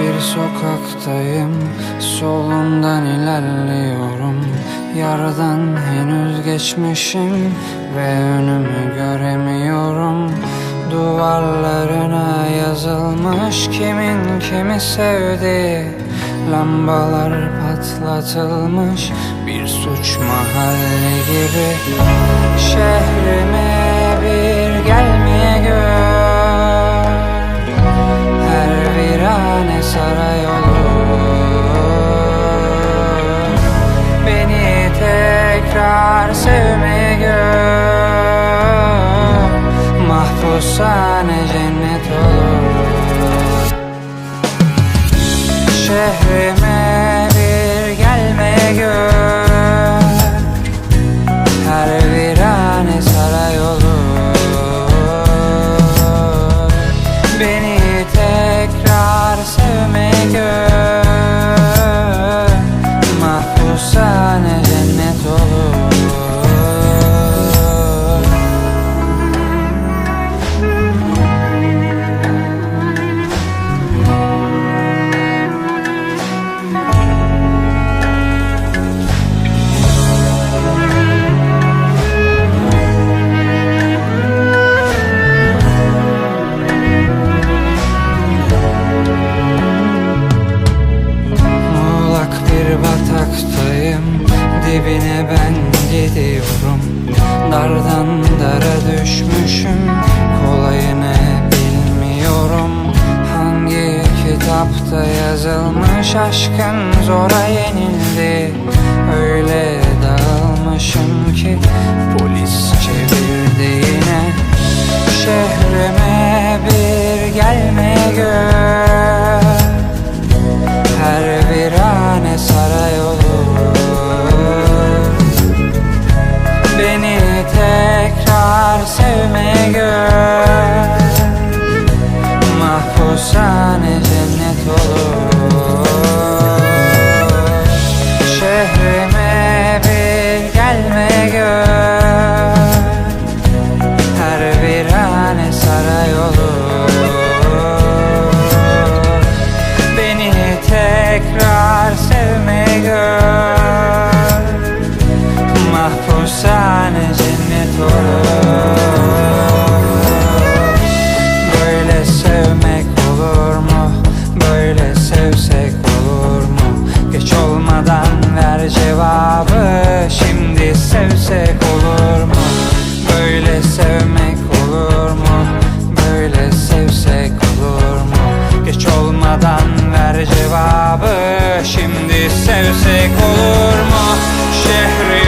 Bir sokaktayım Solundan ilerliyorum. Yardan henüz geçmişim Ve önümü göremiyorum. Duvarlarına yazılmış kimin kimi sevdi Lambalar patlatılmış bir suç mahalli gibi. Şehrime bir gelmeye gör. Her virane saray olur. Beni tekrar sevmeye gör. Mahpushane cennet Şehrime bir gelmeye gör Dibine ben gidiyorum. Dardan dara düşmüşüm Kolayını bilmiyorum. Hangi kitapta yazılmış Aşkın zora yenildi? Öyle dağılmışım ki Polis sevsek olur mu? Böyle sevmek olur mu? Böyle sevsek olur mu? Geç olmadan ver cevabı Şimdi sevsek olur mu? Şehri